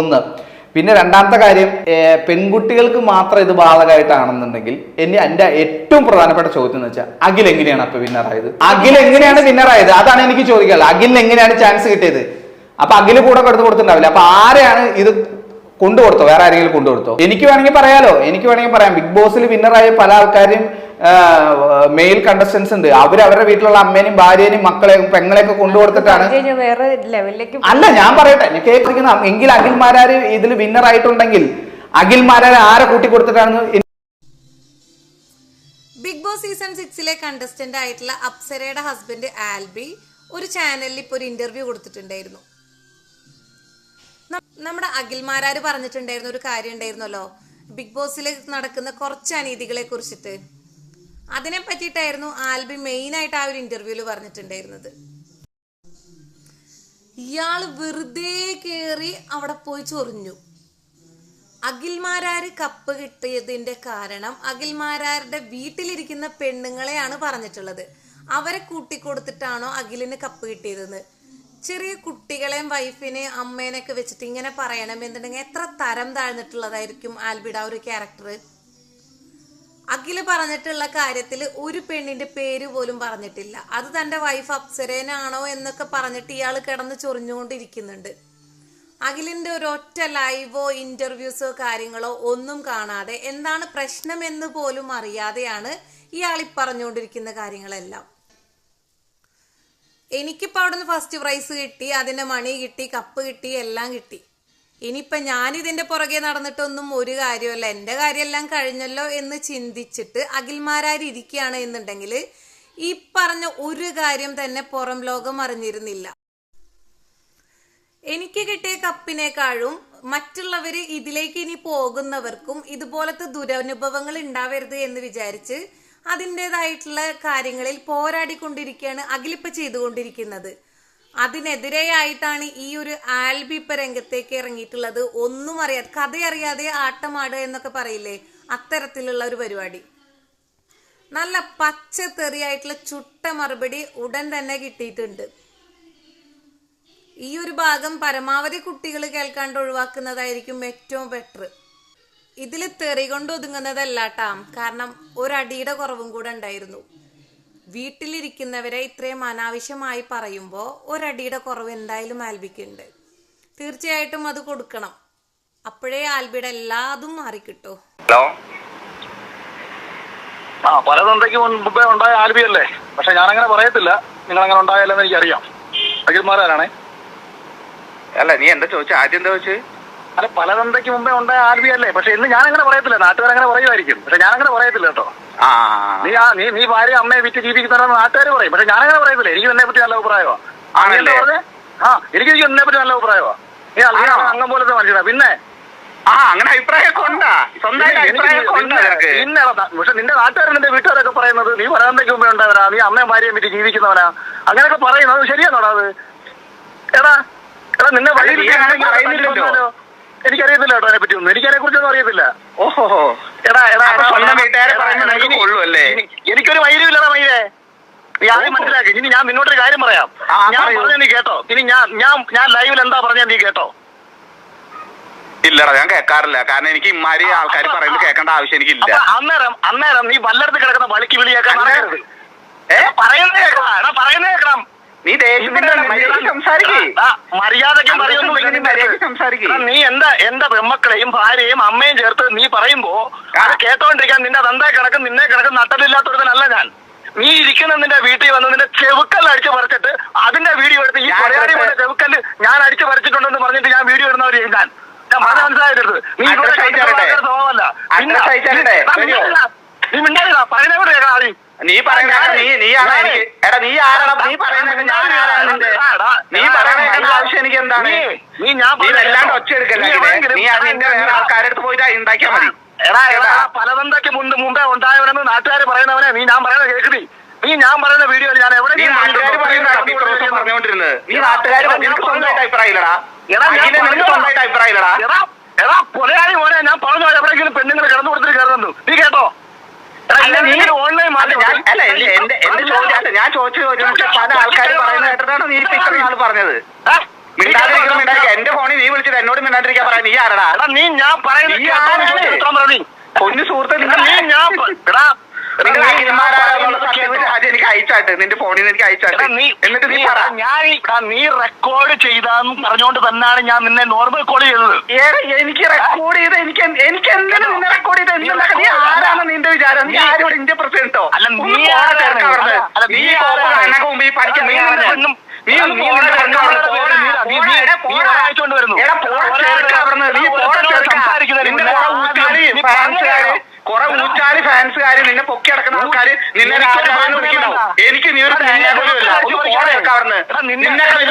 ഒന്ന്. പിന്നെ രണ്ടാമത്തെ കാര്യം പെൺകുട്ടികൾക്ക് മാത്രം ഇത് ബാധകമായിട്ടാണെന്നുണ്ടെങ്കിൽ എന്നെ എന്റെ ഏറ്റവും പ്രധാനപ്പെട്ട ചോദ്യം എന്ന് വെച്ചാൽ അഖിൽ എങ്ങനെയാണ് അപ്പൊ വിന്നറായത്? അഖിൽ എങ്ങനെയാണ് വിന്നറായത്? അതാണ് എനിക്ക് ചോദിക്കാനുള്ളത്. അഖിലിന് എങ്ങനെയാണ് ചാൻസ് കിട്ടിയത്? അപ്പൊ അഖിൽ കൂടെ കൊടുത്ത് കൊടുത്തിട്ടുണ്ടാവില്ല. അപ്പൊ ആരെയാണ് ഇത് കൊണ്ടുകൊടുത്തോ വേറെ ആരെങ്കിലും കൊണ്ടുകൊടുത്തോ? എനിക്ക് വേണമെങ്കിൽ പറയാലോ. എനിക്ക് വേണമെങ്കിൽ പറയാം. ബിഗ് ബോസിൽ വിന്നറായ പല ആൾക്കാരും മെയിൽ കണ്ടസ്റ്റൻസ് ഉണ്ട്. അവർ അവരുടെ വീട്ടിലുള്ള അമ്മേനെയും ഭാര്യേനെയും മക്കളെയും പെങ്ങളെയൊക്കെ കൊണ്ടുകൊടുത്തിട്ടാണ് പറഞ്ഞു വേറെ ലെവലിലേക്ക് അല്ല ഞാൻ പറയട്ടെ. ഞാൻ കേൾപ്പിക്കുന്ന എങ്കിൽ അഖിൽമാരാര് ഇതിൽ വിന്നർ ആയിട്ടുണ്ടെങ്കിൽ അഖിൽമാരാര് ആരെ കൂട്ടി കൊടുത്തിട്ടാണ് ബിഗ് ബോസ് സീസൺ സിക്സിലെ കണ്ടസ്റ്റന്റ് ആയിട്ടുള്ള അപ്സരയുടെ ഹസ്ബൻഡ് ആൽബി ഒരു ചാനലിൽ ഇപ്പോൾ ഒരു ഇന്റർവ്യൂ കൊടുത്തിട്ടുണ്ടായിരുന്നു. നമ്മുടെ അഖിൽമാരാര് പറഞ്ഞിട്ടുണ്ടായിരുന്ന ഒരു കാര്യം ഉണ്ടായിരുന്നല്ലോ. ബിഗ് ബോസിൽ നടക്കുന്ന കുറച്ച് അനീതികളെ കുറിച്ചിട്ട്. അതിനെ പറ്റിയിട്ടായിരുന്നു ആൽബി മെയിൻ ആയിട്ട് ആ ഒരു ഇന്റർവ്യൂവിൽ പറഞ്ഞിട്ടുണ്ടായിരുന്നത്. ഇയാൾ വെറുതെ കേറി അവിടെ പോയി ചൊറിഞ്ഞു. അഖിൽമാരാർ കപ്പ് കിട്ടിയതിന്റെ കാരണം അഖിൽമാരാരുടെ വീട്ടിലിരിക്കുന്ന പെണ്ണുങ്ങളെയാണ് പറഞ്ഞിട്ടുള്ളത്. അവരെ കൂട്ടിക്കൊടുത്തിട്ടാണോ അഖിലിന് കപ്പ് കിട്ടിയതെന്ന്. ചെറിയ കുട്ടികളെയും വൈഫിനെയും അമ്മേനെയൊക്കെ വെച്ചിട്ട് ഇങ്ങനെ പറയണം എന്നുണ്ടെങ്കിൽ എത്ര തരം താഴ്ന്നിട്ടുള്ളതായിരിക്കും ആൽബിയുടെ ആ ഒരു ക്യാരക്ടർ അഖിൽ പറഞ്ഞിട്ടുള്ള കാര്യത്തിൽ ഒരു പെണ്ണിന്റെ പേര് പോലും പറഞ്ഞിട്ടില്ല. അത് തന്റെ വൈഫ് അപ്സരേനാണോ എന്നൊക്കെ പറഞ്ഞിട്ട് ഇയാൾ കിടന്ന് ചൊറിഞ്ഞുകൊണ്ടിരിക്കുന്നുണ്ട്. അഖിലിന്റെ ഒരൊറ്റ ലൈവോ ഇന്റർവ്യൂസോ കാര്യങ്ങളോ ഒന്നും കാണാതെ എന്താണ് പ്രശ്നം എന്ന് പോലും അറിയാതെയാണ് ഇയാൾ ഈ പറഞ്ഞുകൊണ്ടിരിക്കുന്ന കാര്യങ്ങളെല്ലാം. എനിക്കിപ്പോൾ അവിടുന്ന് ഫസ്റ്റ് പ്രൈസ് കിട്ടി അതിന്റെ മണി കിട്ടി കപ്പ് കിട്ടി എല്ലാം കിട്ടി. ഇനിയിപ്പം ഞാനിതിന്റെ പുറകെ നടന്നിട്ടൊന്നും ഒരു കാര്യമല്ല. എന്റെ കാര്യമെല്ലാം കഴിഞ്ഞല്ലോ എന്ന് ചിന്തിച്ചിട്ട് അഖിൽമാരാരിയ്ക്കുകയാണ് എന്നുണ്ടെങ്കിൽ ഈ പറഞ്ഞ ഒരു കാര്യം തന്നെ പുറം ലോകം അറിഞ്ഞിരുന്നില്ല. എനിക്ക് കിട്ടിയ കപ്പിനേക്കാളും മറ്റുള്ളവർ ഇതിലേക്ക് ഇനി പോകുന്നവർക്കും ഇതുപോലത്തെ ദുരനുഭവങ്ങൾ ഉണ്ടാവരുത് എന്ന് വിചാരിച്ച് അതിന്റെതായിട്ടുള്ള കാര്യങ്ങളിൽ പോരാടിക്കൊണ്ടിരിക്കുകയാണ് അഖിലിപ്പ ചെയ്തുകൊണ്ടിരിക്കുന്നത്. അതിനെതിരെയായിട്ടാണ് ഈ ഒരു ആൽബി ഇപ്പൊ രംഗത്തേക്ക് ഇറങ്ങിയിട്ടുള്ളത്. ഒന്നും അറിയാതെ കഥയറിയാതെ ആട്ടമാടുക എന്നൊക്കെ പറയില്ലേ? അത്തരത്തിലുള്ള ഒരു പരിപാടി. നല്ല പച്ച പച്ചത്തെറിയായിട്ടുള്ള ചുട്ട മറുപടി ഉടൻ തന്നെ കിട്ടിയിട്ടുണ്ട്. ഈ ഒരു ഭാഗം പരമാവധി കുട്ടികൾ കേൾക്കാണ്ട് ഒഴിവാക്കുന്നതായിരിക്കും ഏറ്റവും ബെറ്റർ ഇതിൽ തെറി കൊണ്ട് ഒതുങ്ങുന്നതല്ല കാരണം ഒരടിയുടെ കുറവും കൂടെ ഉണ്ടായിരുന്നു. വീട്ടിലിരിക്കുന്നവരെ ഇത്രയും അനാവശ്യമായി പറയുമ്പോൾ ഒരടിയുടെ കുറവ് എന്തായാലും ആൽബിക്കുണ്ട്. തീർച്ചയായിട്ടും അത് കൊടുക്കണം. അപ്പോഴേ ആൽബിയുടെ എല്ലാതും മാറിക്കിട്ടു. ഹലോ? ആ പല തന്തയ്ക്ക് മുമ്പേ ഉണ്ടായ ആൽബിയല്ലേ പക്ഷെ ഞാനങ്ങനെ പറയത്തില്ല. നിങ്ങൾ അങ്ങനെ ഉണ്ടായാലെന്ന് എനിക്കറിയാം. അഖിൽമാരാണേ അല്ല നീ എന്താ ചോദിച്ചു? ആദ്യം എന്താ ചോദിച്ചു? അല്ല പല തന്തയ്ക്ക് മുമ്പേ ഉണ്ടായ ആൽബിയല്ലേ പക്ഷെ ഇന്ന് ഞാനങ്ങനെ പറയത്തില്ല. നാട്ടുകാരങ്ങനെ പറയുമായിരിക്കും. പക്ഷെ ഞാനങ്ങനെ പറയത്തില്ല കേട്ടോ. നീ ആ നീ നീ ഭാര്യ അമ്മയെ വിറ്റ് ജീവിക്കുന്നവരെന്ന് നാട്ടുകാർ പറയും. പക്ഷെ ഞാനങ്ങനെ പറയത്തില്ല. എനിക്ക് എന്നെ പറ്റി നല്ല അഭിപ്രായമാണ് ആണല്ലേ? ആ എനിക്ക് എന്നെ പറ്റി നല്ല അഭിപ്രായമാണ് നീ അല്ല ആണോ? അംഗം പോലത്തെ മനുഷ്യനാ. പിന്നെ? ആ അങ്ങനെ അഭിപ്രായമൊക്കെ ഉണ്ടാ. സ്വന്തമായിട്ട് അഭിപ്രായമൊക്കെ ഉണ്ടാ അതാ- പക്ഷെ നിന്റെ നാട്ടുകാരും നിന്റെ വീട്ടുകാരൊക്കെ പറയുന്നത്? നീ പറയാന്തയ്ക്ക് മുമ്പേ ഉണ്ടാവനാ നീ അമ്മയും ഭാര്യയും വിറ്റ് ജീവിക്കുന്നവനാ. അങ്ങനെയൊക്കെ പറയുന്നത് ശരിയാണോടാ അത്? എടാ എടാ നിന്നെ വഴിയിൽ എനിക്കറിയത്തില്ല കേട്ടോ അതിനെ പറ്റി ഒന്നും എനിക്കതിനെ കുറിച്ചൊന്നും അറിയത്തില്ല. ഓഹോ. എടാ എടാ വീട്ടുകാരെ പറയുന്നത് കൊള്ളൂ അല്ലേ? എനിക്കൊരു വൈര്യമില്ലടാ മൈരേ നീ ആദ്യം. മനസ്സിലാക്കി. ഇനി ഞാൻ നിന്നോട്ടൊരു കാര്യം പറയാം. ഞാൻ. പറഞ്ഞ നീ കേട്ടോ. ഇനി ഞാൻ ഞാൻ ഞാൻ ലൈവിൽ എന്താ പറഞ്ഞ നീ കേട്ടോ. ഇല്ലടാ ഞാൻ കേൾക്കാറില്ല കാരണം എനിക്ക് ഇമാരി ആൾക്കാർ പറയുന്നത് കേൾക്കേണ്ട ആവശ്യം എനിക്കില്ല. അന്നേരം അന്നേരം നീ വല്ലടത്ത് കിടക്കുന്ന വളിക്ക് വിളിയാക്കാൻ പറയുന്നത് കേൾക്കണം. എടാ പറയുന്നേ കേൾക്കണം. നീ മര്യാദയ്ക്ക്. നീ എന്താ എന്റെ പെമ്മക്കളെയും ഭാര്യയും അമ്മയും ചേർത്ത് നീ പറയുമ്പോ അത് കേട്ടോണ്ടിരിക്കാൻ നിന്റെ തന്തേ കിടക്കും നിന്നെ കിടക്കും നട്ടലില്ലാത്തൊരുതനല്ല ഞാൻ. നീ ഇരിക്കുന്ന നിന്റെ വീട്ടിൽ വന്ന് നിന്റെ ചെവുക്കൽ അടിച്ചു പറിച്ചിട്ട് അതിന്റെ വീഡിയോ എടുത്ത് ഈ പരിപാടി ചെവുക്കൽ ഞാൻ അടിച്ചു പറിച്ചിട്ടുണ്ടെന്ന് പറഞ്ഞിട്ട് ഞാൻ വീഡിയോ ഇടുന്നവർ ഞാൻ. ഞാൻ പറഞ്ഞ മനസ്സിലായത് നീ ഇവിടെ? സ്വഭാവമല്ല. അഡ്രസ്സ് നീ മിണ്ടാതില്ല പറയുന്നേ കൂടെ കേൾക്കണം ആദ്യം. നീ പറയുന്ന നീ നീ ആണ് എനിക്ക്? എടാ നീ നീ പറയുന്നത് ഞാൻ ആരാണ് നിന്റെ? നീ പറയുന്ന ആവശ്യം എനിക്ക് എന്താണ്? നീ- ഞാൻ നീ പറയുന്നത് വല്ലാണ്ട് ഒച്ച എടുക്കല്ലേ നീ? അത് നിന്റെ വേറെ പോയിട്ട് മതി. എടാ എടാ പലതന്തയ്ക്ക് മുമ്പ് മുമ്പേ ഉണ്ടായവനെന്ന് നാട്ടുകാർ പറയുന്നവനെ നീ ഞാൻ പറയുന്നത് കേൾക്കുന്നേ നീ. ഞാൻ പറയുന്ന വീഡിയോ ഞാൻ എവിടെ നീ നാട്ടുകാർ കണ്ടിട്ടുണ്ടോ? പറയുന്നതാണ് നീ ഇത്ര ദിവസം പറയുന്നത് പറഞ്ഞുകൊണ്ടിരുന്നത്. നീ നാട്ടുകാർ നിനക്ക് സ്വന്തമായിട്ട് അഭിപ്രായം ഇല്ലടാ എടാ, പോലെ നിനക്ക് പറഞ്ഞതാ. സ്വന്തമായിട്ട് അഭിപ്രായം എടാ എടാ കൊലയാളി മോനെ ഞാൻ പറഞ്ഞു എവിടെയെങ്കിലും പെണ്ണുങ്ങൾ കിടന്നു കൊടുത്തിട്ട് കയറുന്നു നീ കേട്ടോ? അല്ല എന്റെ ചോദ്യം ഞാൻ ചോദിച്ച പല ആൾക്കാർ കേട്ടിട്ടാണ് നീ ഇപ്പൊ ഇത്ര നാൾ പറഞ്ഞത്. മിണ്ടാതിരിക്കണം മിണ്ടാതിരിക്കുക. എന്റെ ഫോണിൽ നീ വിളിച്ചിട്ട് എന്നോട് മിണ്ടാതിരിക്കാൻ പറയാ. നീ ആരടാ? നീ ഞാൻ പറയുന്നത്. പൊന്നു സുഹൃത്ത് നിങ്ങൾ ഞാൻ അയച്ചാട്ട്? നിന്റെ ഫോണിൽ നിന്ന് എനിക്ക് അയച്ചാട്ടെ? എന്നിട്ട് നീ പറ. ഞാൻ നീ റെക്കോർഡ് ചെയ്താന്ന് പറഞ്ഞുകൊണ്ട് തന്നെയാണ് ഞാൻ നിന്നെ നോർമൽ കോൾ ചെയ്തത്. ഏറെ എനിക്ക് റെക്കോർഡ് ചെയ്ത് എനിക്ക് എനിക്ക് എന്തിനാ നിന്നെ റെക്കോർഡ് ചെയ്ത്? നീ നീ ആരാണ് നിന്റെ വിചാരം? നീ ആരോട് ഇന്ത്യ പ്രസിഡന്റോ? അല്ല, നീ ആരാണ്? നീ ആരാണ്? മുമ്പിൽ പഠിക്കാൻ നീ നീ ഒന്ന് ആരാണ്? ഒന്നും- നീ അല്ല, ഒന്ന് നീ പോടാ നിന്റെ ചെറുക്കാ അവിടുന്ന്. പേര് പോടാ, നീ- നീ- പോടാ, നീ- എടാ, നീ പോടാ. വായിച്ചോണ്ട് വരുന്നു. എടാ, പോടാ ഒരാളെ- ചെറുക്കാ അവിടുന്ന്. നീ ഒരാളെ പോടാ ചെറുക്കാ. സംസാരിക്കുന്നതിന് നിന്റെ മുന്നേ കുറെ ഊച്ചാലി നീ ഫാൻസുകാര് പറഞ്ഞു കുറെ എടാ, ഫാൻസുകാർ ഫാൻസുകാര് നിന്നെ പൊക്കി അടക്കുന്ന ആൾക്കാര് നിന്നെ എനിക്കൊരു രാജാവെന്ന് വിളിക്കണ്ടാവും എനിക്ക് നീ ഒരു തേങ്ങ നിന്നെ പോലും വലിയ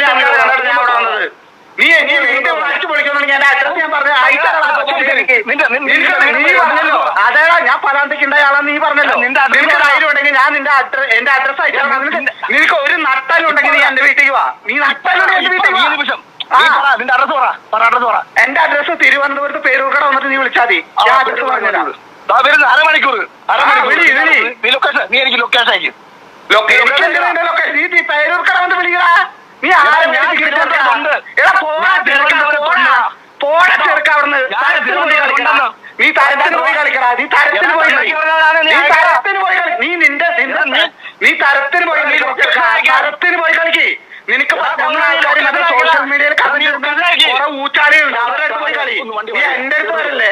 ആൾക്കാരാണ് ഞാൻ അവിടെ വന്നത്. നീ നീ പൊളിക്കുന്നുണ്ടെങ്കിൽ എന്റെ അഡ്രസ് ഞാൻ പറഞ്ഞു നിന്റെ- നിന്റെ- നിന്റെ- നീ പറഞ്ഞല്ലോ. അതേടാ ഞാൻ പലാന്തിക്ക് ഉണ്ടായ നീ പറഞ്ഞല്ലോ. നിന്റെ നിനക്ക് ധൈര്യം ഉണ്ടെങ്കിൽ ഞാൻ നിന്റെ അഡ്രസ് എന്റെ അഡ്രസ് അയച്ചാൽ നിനക്ക് ഒരു നട്ടലുണ്ടെങ്കിൽ നീ എന്റെ വീട്ടിലേക്ക് വാ. നീ നട്ടലുണ്ടെങ്കിൽ എന്റെ വീട്ടിലേക്ക് വാ. നിമിഷം. നിന്റെ അഡ്രസ് പറ. പറ അഡ്രസ് പറ. എന്റെ അഡ്രസ് തിരുവനന്തപുരത്ത് പേരൂർക്കട വന്നിട്ട് നീ വിളിച്ചാൽ മതി. ഞാൻ അഡ്രസ് പറഞ്ഞുതരാം. വരുന്നു അരമണിക്കൂർ. നീ ലൊക്കേഷൻ നീ എനിക്ക് ലൊക്കേഷൻ അയക്കും? നീ തരത്തിന് പോയി കളിക്കടാ. നീ തരത്തിന് പോയി നീ തരത്തിന് പോയി നീ നിന്റെ നീ- തരത്തിന് പോയി. തരത്തിന് പോയി കളിക്ക്. നിനക്ക് സോഷ്യൽ മീഡിയയിൽ എടാ, നീ ലൊക്കേഷൻ അയക്ക്. കുറെ ഊച്ചാളികളുണ്ട് അവരുടെ അടുത്ത് പോയി കളി ഒന്ന് വണ്ടി നീ എന്റെ അടുത്ത് വരല്ലേ?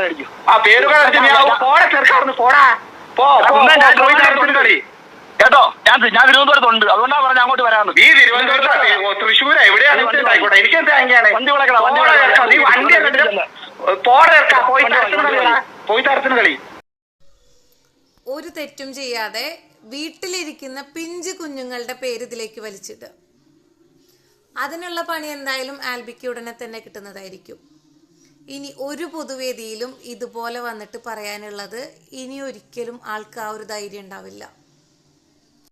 അടിക്കും ആ അടിച്ച് പോടാ പോടാ. പോ ഞാൻ കേട്ടോ? ഞാൻ ഞാൻ തിരുവനന്തപുരത്തുണ്ട് അതുകൊണ്ടാണ് പറഞ്ഞ അങ്ങോട്ട് വരാന്ന്. നീ തിരുവനന്തപുരത്ത് തൃശ്ശൂർ എവിടെയാണ്? എനിക്ക് തേങ്ങയാണ് വണ്ടി വണ്ടി നീ വണ്ടി എടുത്തിട്ട് പോടാ പോയി വണ്ടി തരത്തിന് വിളക്കടാ. പോയി തരത്തിന് കളി ഒരു തെറ്റും ചെയ്യാതെ വീട്ടിലിരിക്കുന്ന പിഞ്ച് കുഞ്ഞുങ്ങളുടെ പേര് ഇതിലേക്ക് വലിച്ചിട്ട് അതിനുള്ള പണി എന്തായാലും ആൽബിക്ക് ഉടനെ തന്നെ കിട്ടുന്നതായിരിക്കും. ഇനി ഒരു പൊതുവേദിയിലും ഇതുപോലെ വന്നിട്ട് പറയാനുള്ളത് ഇനി ഒരിക്കലും ആൾക്ക് ആ ഒരു ധൈര്യം ഉണ്ടാവില്ല.